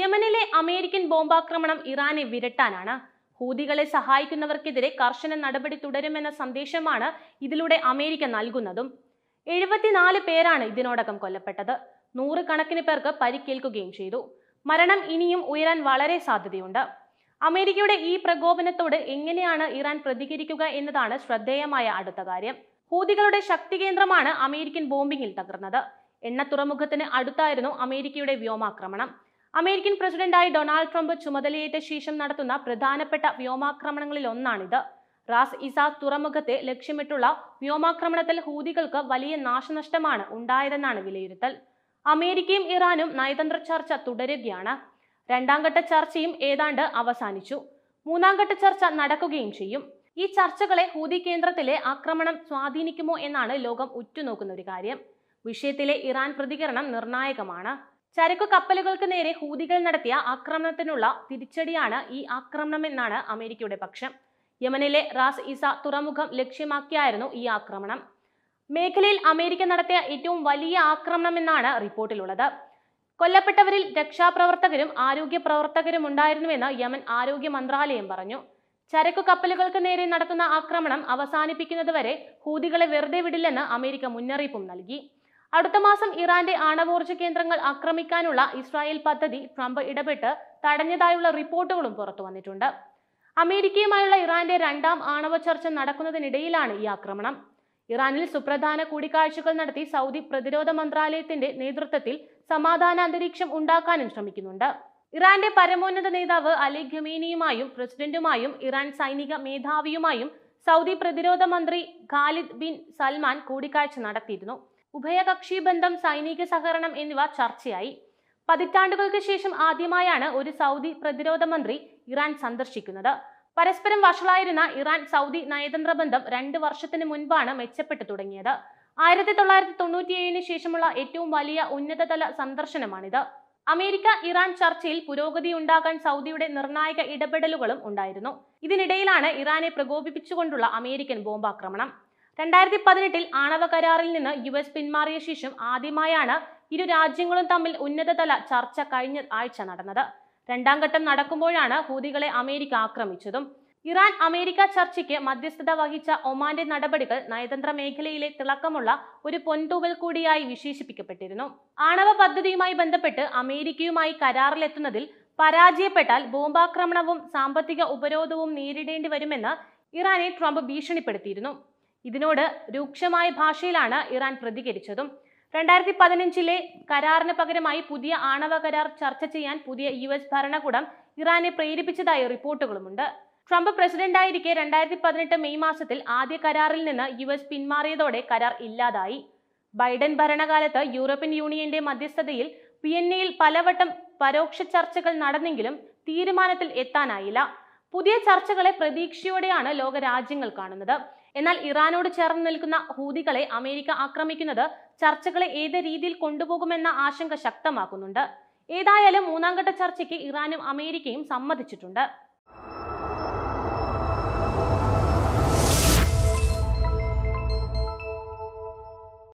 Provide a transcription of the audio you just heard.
യമനിലെ അമേരിക്കൻ ബോംബാക്രമണം ഇറാനെ വിരട്ടാനാണ്. ഹൂതികളെ സഹായിക്കുന്നവർക്കെതിരെ കർശന നടപടി തുടരുമെന്ന സന്ദേശമാണ് ഇതിലൂടെ അമേരിക്ക നൽകുന്നതും. എഴുപത്തിനാല് പേരാണ് ഇതിനോടകം കൊല്ലപ്പെട്ടത്. നൂറുകണക്കിന് പേർക്ക് പരിക്കേൽക്കുകയും ചെയ്തു. മരണം ഇനിയും ഉയരാൻ വളരെ സാധ്യതയുണ്ട്. അമേരിക്കയുടെ ഈ പ്രകോപനത്തോട് എങ്ങനെയാണ് ഇറാൻ പ്രതികരിക്കുക എന്നതാണ് ശ്രദ്ധേയമായ അടുത്ത കാര്യം. ഹൂതികളുടെ ശക്തി കേന്ദ്രമാണ് അമേരിക്കൻ ബോംബിങ്ങിൽ തകർന്നത്. എണ്ണ തുറമുഖത്തിന് അടുത്തായിരുന്നു അമേരിക്കയുടെ വ്യോമാക്രമണം. അമേരിക്കൻ പ്രസിഡന്റായി ഡൊണാൾഡ് ട്രംപ് ചുമതലയേറ്റ ശേഷം നടത്തുന്ന പ്രധാനപ്പെട്ട വ്യോമാക്രമണങ്ങളിൽ ഒന്നാണിത്. റാസ് ഇസ തുറമുഖത്തെ ലക്ഷ്യമിട്ടുള്ള വ്യോമാക്രമണത്തിൽ ഹൂതികൾക്ക് വലിയ നാശനഷ്ടമാണ് ഉണ്ടായതെന്നാണ് വിലയിരുത്തൽ. അമേരിക്കയും ഇറാനും നയതന്ത്ര ചർച്ച തുടരുകയാണ്. രണ്ടാം ഘട്ട ചർച്ചയും ഏതാണ്ട് അവസാനിച്ചു. മൂന്നാം ഘട്ട ചർച്ച നടക്കുകയും ചെയ്യും. ഈ ചർച്ചകളെ ഹൂതി കേന്ദ്രത്തിലെ ആക്രമണം സ്വാധീനിക്കുമോ എന്നാണ് ലോകം ഉറ്റുനോക്കുന്ന ഒരു കാര്യം. വിഷയത്തിലെ ഇറാൻ പ്രതികരണം നിർണായകമാണ്. ചരക്കു കപ്പലുകൾക്ക് നേരെ ഹൂതികൾ നടത്തിയ ആക്രമണത്തിനുള്ള തിരിച്ചടിയാണ് ഈ ആക്രമണമെന്നാണ് അമേരിക്കയുടെ പക്ഷം. യമനിലെ റാസ് ഇസ തുറമുഖം ലക്ഷ്യമാക്കിയായിരുന്നു ഈ ആക്രമണം. മേഖലയിൽ അമേരിക്ക നടത്തിയ ഏറ്റവും വലിയ ആക്രമണമെന്നാണ് റിപ്പോർട്ടിലുള്ളത്. കൊല്ലപ്പെട്ടവരിൽ രക്ഷാപ്രവർത്തകരും ആരോഗ്യ പ്രവർത്തകരും ഉണ്ടായിരുന്നുവെന്ന് യമൻ ആരോഗ്യ മന്ത്രാലയം പറഞ്ഞു. ചരക്കു കപ്പലുകൾക്ക് നേരെ നടത്തുന്ന ആക്രമണം അവസാനിപ്പിക്കുന്നതുവരെ ഹൂതികളെ വെറുതെ വിടില്ലെന്ന് അമേരിക്ക മുന്നറിയിപ്പും നൽകി. അടുത്ത മാസം ഇറാന്റെ ആണവോർജ കേന്ദ്രങ്ങൾ ആക്രമിക്കാനുള്ള ഇസ്രായേൽ പദ്ധതി ട്രംപ് ഇടപെട്ട് തടഞ്ഞതായുള്ള റിപ്പോർട്ടുകളും പുറത്തു വന്നിട്ടുണ്ട്. അമേരിക്കയുമായുള്ള ഇറാന്റെ രണ്ടാം ആണവ ചർച്ച നടക്കുന്നതിനിടയിലാണ് ഈ ആക്രമണം. ഇറാനിൽ സുപ്രധാന കൂടിക്കാഴ്ചകൾ നടത്തി സൗദി പ്രതിരോധ മന്ത്രാലയത്തിന്റെ നേതൃത്വത്തിൽ സമാധാന അന്തരീക്ഷം ഉണ്ടാക്കാനും ശ്രമിക്കുന്നുണ്ട്. ഇറാന്റെ പരമോന്നത നേതാവ് അലി ഖമീനിയുമായും പ്രസിഡന്റുമായും ഇറാൻ സൈനിക മേധാവിയുമായും സൗദി പ്രതിരോധ മന്ത്രി ഖാലിദ് ബിൻ സൽമാൻ കൂടിക്കാഴ്ച നടത്തിയിരുന്നു. ഉഭയകക്ഷി ബന്ധം സൈനിക സഹകരണം എന്നിവ ചർച്ചയായി. പതിറ്റാണ്ടുകൾക്ക് ശേഷം ആദ്യമായാണ് ഒരു സൗദി പ്രതിരോധ മന്ത്രി ഇറാൻ സന്ദർശിക്കുന്നത്. പരസ്പരം വഷളായിരുന്ന ഇറാൻ സൗദി നയതന്ത്ര ബന്ധം രണ്ട് വർഷത്തിന് മുൻപാണ് മെച്ചപ്പെട്ടു തുടങ്ങിയത്. ആയിരത്തി തൊള്ളായിരത്തി തൊണ്ണൂറ്റിയേഴിന് ശേഷമുള്ള ഏറ്റവും വലിയ ഉന്നതതല സന്ദർശനമാണിത്. അമേരിക്ക ഇറാൻ ചർച്ചയിൽ പുരോഗതി ഉണ്ടാകാൻ സൗദിയുടെ നിർണായക ഇടപെടലുകളും ഉണ്ടായിരുന്നു. ഇതിനിടയിലാണ് ഇറാനെ പ്രകോപിപ്പിച്ചുകൊണ്ടുള്ള അമേരിക്കൻ ബോംബാക്രമണം. രണ്ടായിരത്തി പതിനെട്ടിൽ ആണവ കരാറിൽ നിന്ന് യു എസ് പിന്മാറിയ ശേഷം ആദ്യമായാണ് ഇരു രാജ്യങ്ങളും തമ്മിൽ ഉന്നതതല ചർച്ച കഴിഞ്ഞ ആഴ്ച നടന്നത്. രണ്ടാം ഘട്ടം നടക്കുമ്പോഴാണ് ഹൂതികളെ അമേരിക്ക ആക്രമിച്ചതും. ഇറാൻ അമേരിക്ക ചർച്ചയ്ക്ക് മധ്യസ്ഥത വഹിച്ച ഒമാന്റെ നടപടികൾ നയതന്ത്ര മേഖലയിലെ തിളക്കമുള്ള ഒരു പൊൻതൂവൽ കൂടിയായി വിശേഷിപ്പിക്കപ്പെട്ടിരുന്നു. ആണവ പദ്ധതിയുമായി ബന്ധപ്പെട്ട് അമേരിക്കയുമായി കരാറിലെത്തുന്നതിൽ പരാജയപ്പെട്ടാൽ ബോംബാക്രമണവും സാമ്പത്തിക ഉപരോധവും നേരിടേണ്ടി വരുമെന്ന് ഇറാനെ ട്രംപ് ഭീഷണിപ്പെടുത്തിയിരുന്നു. ഇതിനോട് രൂക്ഷമായ ഭാഷയിലാണ് ഇറാൻ പ്രതികരിച്ചതും. രണ്ടായിരത്തി പതിനഞ്ചിലെ കരാറിന് പകരമായി പുതിയ ആണവ കരാർ ചർച്ച ചെയ്യാൻ പുതിയ യു എസ് ഭരണകൂടം ഇറാനെ പ്രേരിപ്പിച്ചതായി റിപ്പോർട്ടുകളുമുണ്ട്. ട്രംപ് പ്രസിഡന്റായിരിക്കെ രണ്ടായിരത്തി പതിനെട്ട് മെയ് മാസത്തിൽ ആദ്യ കരാറിൽ നിന്ന് യു എസ് പിന്മാറിയതോടെ കരാർ ഇല്ലാതായി. ബൈഡൻ ഭരണകാലത്ത് യൂറോപ്യൻ യൂണിയന്റെ മധ്യസ്ഥതയിൽ വിയന്നയിൽ പലവട്ടം പരോക്ഷ ചർച്ചകൾ നടന്നെങ്കിലും തീരുമാനത്തിൽ എത്താനായില്ല. പുതിയ ചർച്ചകളെ പ്രതീക്ഷയോടെയാണ് ലോക രാജ്യങ്ങൾ കാണുന്നത്. എന്നാൽ ഇറാനോട് ചേർന്ന് നിൽക്കുന്ന ഹൂതികളെ അമേരിക്ക ആക്രമിക്കുന്നത് ചർച്ചകളെ ഏത് രീതിയിൽ കൊണ്ടുപോകുമെന്ന ആശങ്ക ശക്തമാക്കുന്നുണ്ട്. ഏതായാലും മൂന്നാം ഘട്ട ചർച്ചയ്ക്ക് ഇറാനും അമേരിക്കയും സമ്മതിച്ചിട്ടുണ്ട്.